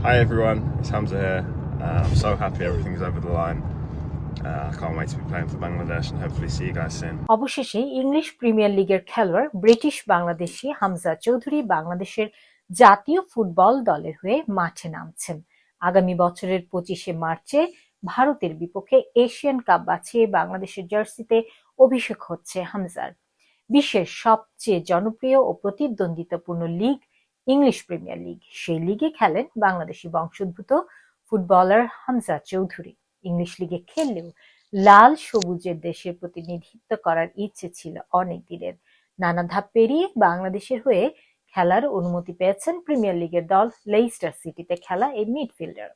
Hi everyone, it's Hamza here. Uh, I'm so happy everything's over the line. Uh, I can't wait to be playing for Bangladesh and hopefully see you guys soon. অবশেষে English premier লিগের খেলোয়াড় British Bangladeshi Hamza Chowdhury বাংলাদেশের জাতীয় football দলের হয়ে মাঠে নামছেন আগামী বছরের পঁচিশে মার্চে ভারতের বিপক্ষে এশিয়ান কাপ বাছিয়ে বাংলাদেশের জার্সিতে অভিষেক হচ্ছে হামজার বিশ্বের সবচেয়ে জনপ্রিয় ও প্রতিদ্বন্দ্বিতাপূর্ণ লিগ ইংলিশ প্রিমিয়ার লিগ। সেই লিগে খেলেন বাংলাদেশি বংশোদ্ভূত ফুটবলার হামজা চৌধুরী। ইংলিশ লিগে খেললেও লাল সবুজের দেশের প্রতিনিধিত্ব করার ইচ্ছে ছিল অনেক দিনের। নানা ধাপ পেরিয়ে বাংলাদেশের হয়ে খেলার অনুমতি পেয়েছেন প্রিমিয়ার লিগের দল লেইস্টার সিটিতে খেলা এই মিডফিল্ডার।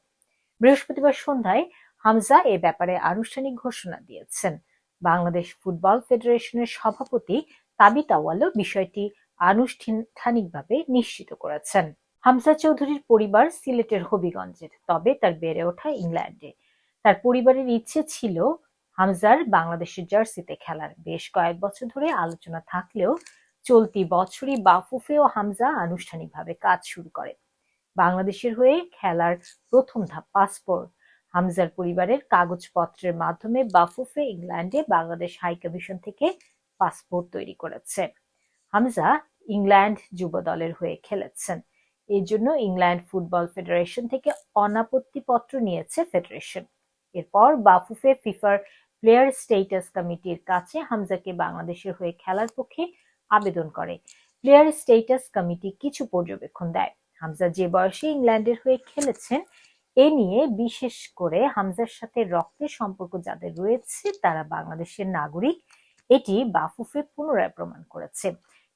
বৃহস্পতিবার সন্ধ্যায় হামজা এ ব্যাপারে আনুষ্ঠানিক ঘোষণা দিয়েছেন। বাংলাদেশ ফুটবল ফেডারেশনের সভাপতি তাবিত আওয়ালও বিষয়টি আনুষ্ঠানিকভাবে নিশ্চিত করেছেন। হামজা চৌধুরীর পরিবার সিলেটের হবিগঞ্জের, তবে তার বেড়ে ওঠা ইংল্যান্ডে। তার পরিবারের ইচ্ছে ছিল হামজার বাংলাদেশের জার্সিতে খেলার। বেশ কয়েক বছর ধরে আলোচনা থাকলেও চলতি বছরই বাফুফে ও হামজা আনুষ্ঠানিকভাবে কাজ শুরু করে। বাংলাদেশের হয়ে খেলার প্রথম ধাপ পাসপোর্ট। হামজার পরিবারের কাগজপত্রের মাধ্যমে বাফুফে ইংল্যান্ডে বাংলাদেশ হাই কমিশন থেকে পাসপোর্ট তৈরি করেছে। হামজা ইংল্যান্ড যুব দলের হয়ে খেলেছেন। এই জন্য ইংল্যান্ড ফুটবল ফেডারেশন থেকে অনাপত্তি পত্র নিয়েছে ফেডারেশন। এরপর বাফুফে ফিফার প্লেয়ার স্টেটাস কমিটির কাছে হামজাকে বাংলাদেশের হয়ে খেলার পক্ষে আবেদন করে। প্লেয়ার স্টেটাস কমিটি কিছু পর্যবেক্ষণ দেয়। হামজা যে বয়সে ইংল্যান্ডের হয়ে খেলেছেন, এ নিয়ে বিশেষ করে হামজার সাথে রক্তের সম্পর্ক যাদের রয়েছে, তারা বাংলাদেশের নাগরিক, এটি বাফুফে পুনরায় প্রমাণ করেছে।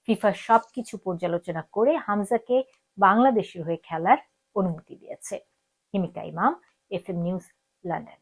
ফিফা সবকিছু পর্যালোচনা করে হামজাকে বাংলাদেশের হয়ে খেলার অনুমতি দিয়েছে। হিমিকা ইমাম এফ এম নিউজ, লন্ডন।